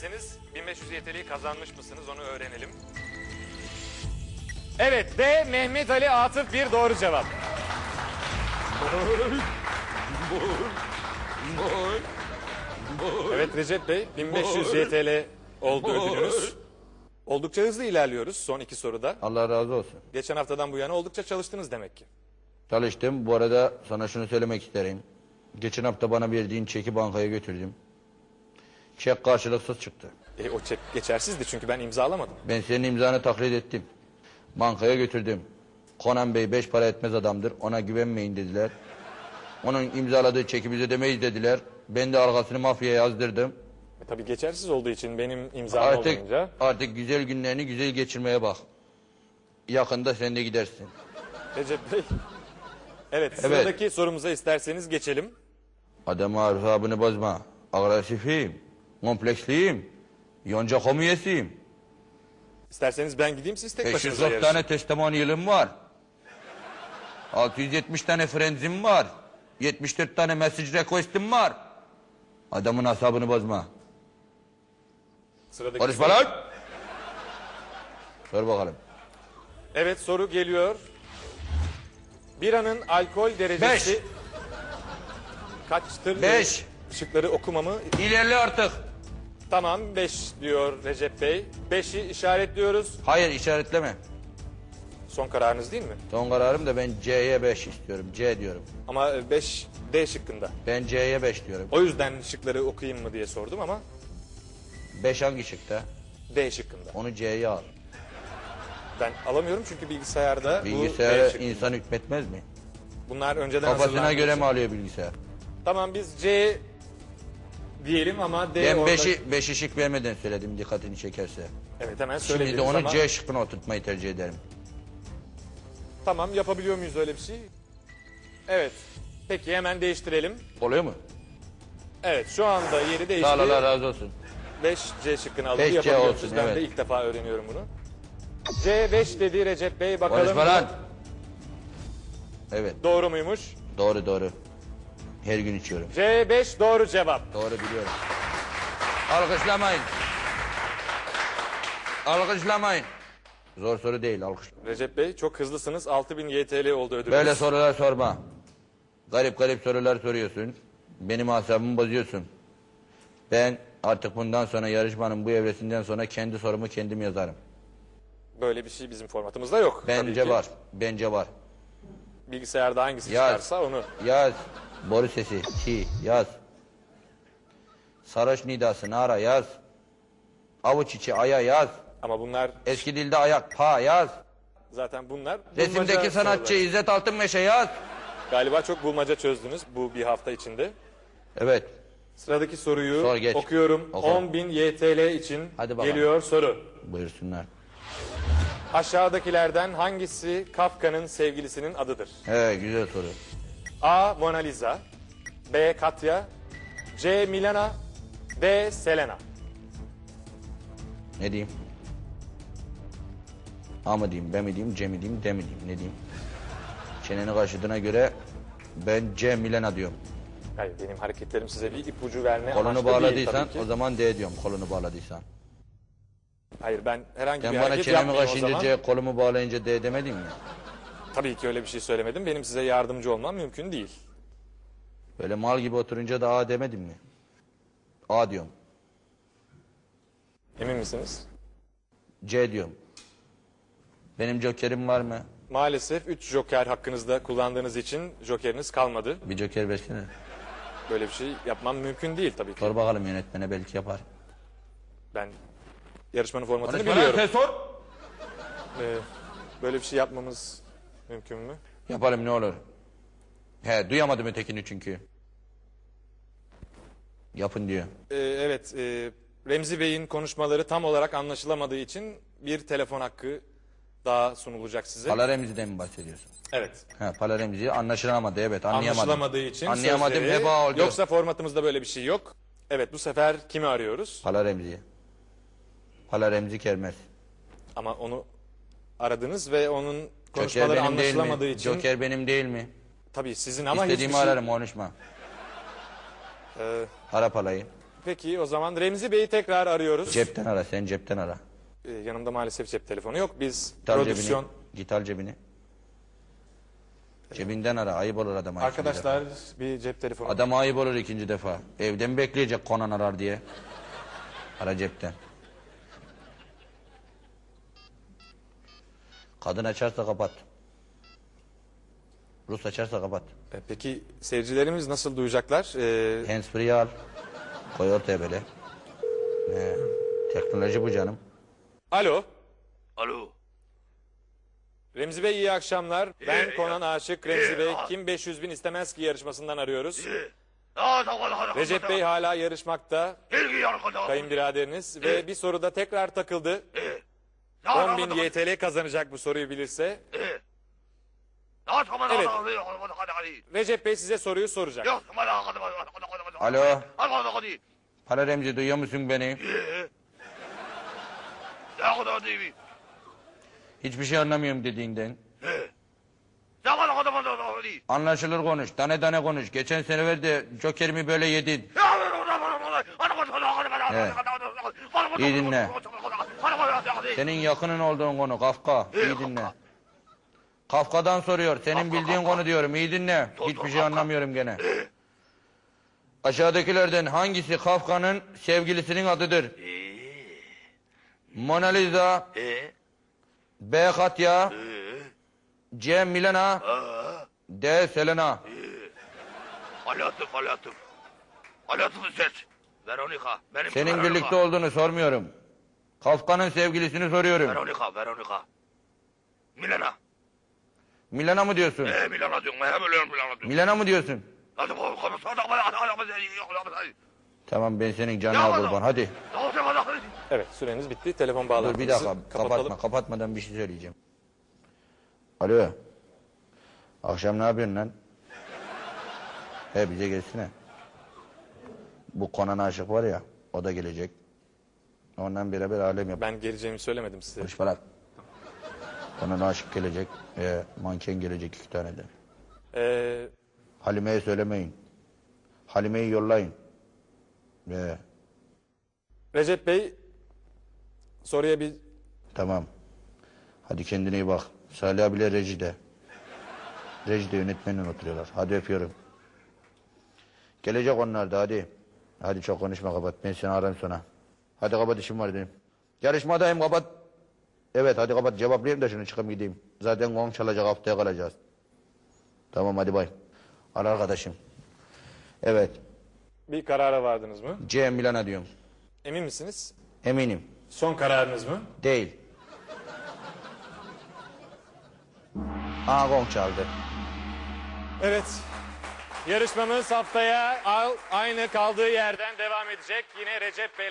isterseniz 1500 YTL'yi kazanmış mısınız onu öğrenelim. Evet D. Mehmet Ali Atıf bir doğru cevap. Evet Recep Bey 1500 YTL oldu ödülünüz. Oldukça hızlı ilerliyoruz son iki soruda. Allah razı olsun. Geçen haftadan bu yana oldukça çalıştınız demek ki. Çalıştım. Bu arada sana şunu söylemek isterim. Geçen hafta bana verdiğin çeki bankaya götürdüm. Çek karşılıksız çıktı. E, o çek geçersizdi çünkü ben imzalamadım. Ben senin imzanı taklit ettim. Bankaya götürdüm. Konan Bey beş para etmez adamdır. Ona güvenmeyin dediler. Onun imzaladığı çeki biz ödemeyiz dediler. Ben de arkasını mafyaya yazdırdım. E, tabii geçersiz olduğu için benim imzam Artık olmayınca. artık güzel günlerini güzel geçirmeye bak. Yakında sen de gidersin. Recep Bey. Evet, sıradaki sorumuza isterseniz geçelim. Adamı arhabını bozma. Agresifiyim. Kompleksliyim. Yonca komiyesiyim. İsterseniz ben gideyim siz tek başınıza 540 yarışın. tane testimonyalım var. 670 tane friendzim var. 74 tane message request'im var. Adamın asabını bozma. Sıradaki Konuşma soru- lan. Sor bakalım. Evet soru geliyor. Biranın alkol derecesi kaçtır? Beş. Şıkları okumamı İlerle artık. Tamam 5 diyor Recep Bey. 5'i işaretliyoruz. Hayır işaretleme. Son kararınız değil mi? Son kararım da ben C'ye 5 istiyorum. C diyorum. Ama 5 D şıkkında. Ben C'ye 5 diyorum. O yüzden şıkları okuyayım mı diye sordum ama 5 hangi şıkta? D şıkkında. Onu C'ye al. Ben alamıyorum çünkü bilgisayarda bu D Bilgisayara şıkkında. insan hükmetmez mi? Bunlar önceden Kafasına hazırlanmış. göre mi alıyor bilgisayar? Tamam biz C diyelim ama D Ben orada... 5'i 5'i şık vermeden söyledim dikkatini çekerse. Evet hemen Şimdi söyleyebiliriz de onu ama... C şıkkına oturtmayı tercih ederim. Tamam yapabiliyor muyuz öyle bir şey? Evet. Peki hemen değiştirelim. Oluyor mu? Evet şu anda yeri Sağ ol değişti. Allah razı olsun. 5 C şıkkını aldı. 5C Yapabiliyor olsun? Ben de evet. ilk defa öğreniyorum bunu. C5 dedi Recep Bey bakalım. Konuşma lan. Evet Doğru muymuş? doğru doğru. Her gün içiyorum. C5 doğru cevap. Doğru biliyorum. Alkışlamayın. Alkışlamayın. Zor soru değil alkış. Recep Bey çok hızlısınız. 6000 YTL oldu ödülünüz. Böyle sorular sorma. Garip garip sorular soruyorsun. Benim asabımı bozuyorsun. Ben artık bundan sonra yarışmanın bu evresinden sonra kendi sorumu kendim yazarım. Böyle bir şey bizim formatımızda yok. tabii Bence ki. var. Bence var. Bilgisayarda hangisi Yaz. çıkarsa onu. Yaz. Boru sesi. Ki. Yaz. Sarhoş nidası. Nara. Yaz. Avuç içi. Aya. Yaz. Ama bunlar Eski dilde ayak. Pa. Yaz. zaten bunlar. Resimdeki bulmaca sanatçı sorular. İzzet Altınmeşe. Yaz. Galiba çok bulmaca çözdünüz bu bir hafta içinde. Evet. Sıradaki soruyu Sor, geç. okuyorum. Oku. 10.000 YTL için Hadi bakalım. geliyor soru. Buyursunlar. Aşağıdakilerden hangisi Kafka'nın sevgilisinin adıdır? He güzel soru. A. Mona Lisa B. Katya C. Milana D. Selena Ne diyeyim? A mı diyeyim, B mi diyeyim, C mi diyeyim, D mi diyeyim, ne diyeyim? Çeneni kaşıdığına göre ben C Milena diyorum. Hayır benim hareketlerim size bir ipucu verme Kolunu amaçlı değil bağladıysan tabii ki. o zaman D diyorum kolunu bağladıysan. Hayır ben herhangi Sen bir bana hareket çenemi yapmayayım o kaşıyınca zaman. C kolumu bağlayınca D demedin mi? Tabii ki öyle bir şey söylemedim. Benim size yardımcı olmam mümkün değil. Böyle mal gibi oturunca da A demedin mi? A diyorum. Emin misiniz? C diyorum. Benim jokerim var mı? Maalesef 3 joker hakkınızda kullandığınız için jokeriniz kalmadı. Bir joker versene. Böyle bir şey yapmam mümkün değil tabii ki. Sor bakalım yönetmene belki yapar. Ben yarışmanın formatını Konuşma lan, biliyorum. sen sor. Ee, böyle bir şey yapmamız mümkün mü? Yaparım ne olur. He duyamadım ötekini çünkü. Yapın diyor. Ee, evet, e, Remzi Bey'in konuşmaları tam olarak anlaşılamadığı için bir telefon hakkı daha sunulacak size. Pala Remzi'den mi bahsediyorsun? evet. He Pala Remzi anlaşılamadı evet anlayamadım. Anlaşılamadığı için Anlayamadım sözleri- heba oldu. Yoksa formatımızda böyle bir şey yok. Evet, bu sefer kimi arıyoruz? Pala Remzi. Pala Remzi Kermez. Ama onu aradınız ve onun Joker konuşmaları benim değil anlaşılamadığı mi? için Joker benim değil mi? tabii sizin ama İstediğimi hiçbir şey... ararım konuşma. Ee, Ara Pala'yı. Peki o zaman Remzi Bey'i tekrar arıyoruz. Cepten ara sen cepten ara. Ee, yanımda maalesef cep telefonu yok. Biz Git al prodüksiyon... cebini. Git al cebini. Cebinden ara ayıp olur adama. ikinci. Arkadaşlar bir cep telefonu. Adam ayıp olur ikinci defa. Evde mi bekleyecek konan arar diye. Ara cepten. Kadın açarsa kapat. Rus açarsa kapat. Ee, Peki seyircilerimiz nasıl duyacaklar? Ee, Handsfree al. Koy ortaya böyle. Ne? Teknoloji bu canım. alo. Alo. Remzi Bey iyi akşamlar. Ben İyi, Konan Aşık Remzi iyi, Bey. Kim 500 bin istemez ki yarışmasından arıyoruz. Recep tamam. Bey hala yarışmakta. Kayınbiraderiniz. Ve bir soruda tekrar takıldı. Ya, 10 bin YTL kazanacak bu soruyu bilirse. Ya, tamam, Evet. Recep Bey size soruyu soracak. Tamam. Alo. Para Remzi duyuyor musun beni? Ya, hadi, hadi. Hiçbir şey anlamıyorum dediğinden. Ya, hadi, hadi, hadi, hadi. Anlaşılır konuş. Tane tane konuş. Geçen sene de jokerimi böyle yedin. Ya, İyi dinle hadi, hadi, hadi, hadi. Senin yakının olduğun konu Kafka. İyi dinle. Kafka'dan soruyor. Senin bildiğin konu diyorum. İyi dinle. Hiçbir şey anlamıyorum gene. Aşağıdakilerden hangisi Kafka'nın sevgilisinin adıdır? Mona Lisa, Ee, B. Katya, C. Milena, D. Selena. Alatif, Alatif. Alatif'i seç. Veronica. Benim Senin Veronica. birlikte olduğunu sormuyorum. Kafka'nın sevgilisini soruyorum. Veronica, Veronica. Milena. Milena mı diyorsun? Ee, Milena diyorum. Hem ölüyorum Milena diyorum. Milena mı diyorsun? Tamam ben senin canına kurban. Hadi. Evet süreniz bitti. Telefon Dur bağlantımızı bir dakika kapatalım. kapatma. Kapatmadan bir şey söyleyeceğim. Alo. Akşam ne yapıyorsun lan? He bize gelsene. Bu Konan aşık var ya o da gelecek. Ondan beraber alem yap. Ben geleceğimi söylemedim size. Konuş bırak. Konan aşık gelecek. E, manken gelecek iki tane de. Ee, Halime'ye söylemeyin. Halime'yi yollayın. E, Recep Bey soruya bir Tamam. Hadi kendine iyi bak. Salih abiyle rejide. Rejide yönetmenle oturuyorlar. Hadi öpüyorum. Gelecek onlar da hadi. Hadi çok konuşma kapat. Ben seni ararım sonra. Hadi kapat işim var dedim. Yarışmadayım kapat. Evet hadi kapat cevaplayayım da şunu çıkıp gideyim. Zaten gong çalacak haftaya kalacağız. Tamam hadi bay. Ara arkadaşım. Evet. bir karara vardınız mı? C Milana diyorum. Emin misiniz? Eminim. Son kararınız mı? Değil. Aa gong çaldı. Evet. Yarışmamız haftaya al- aynı kaldığı yerden devam edecek. Yine Recep Bey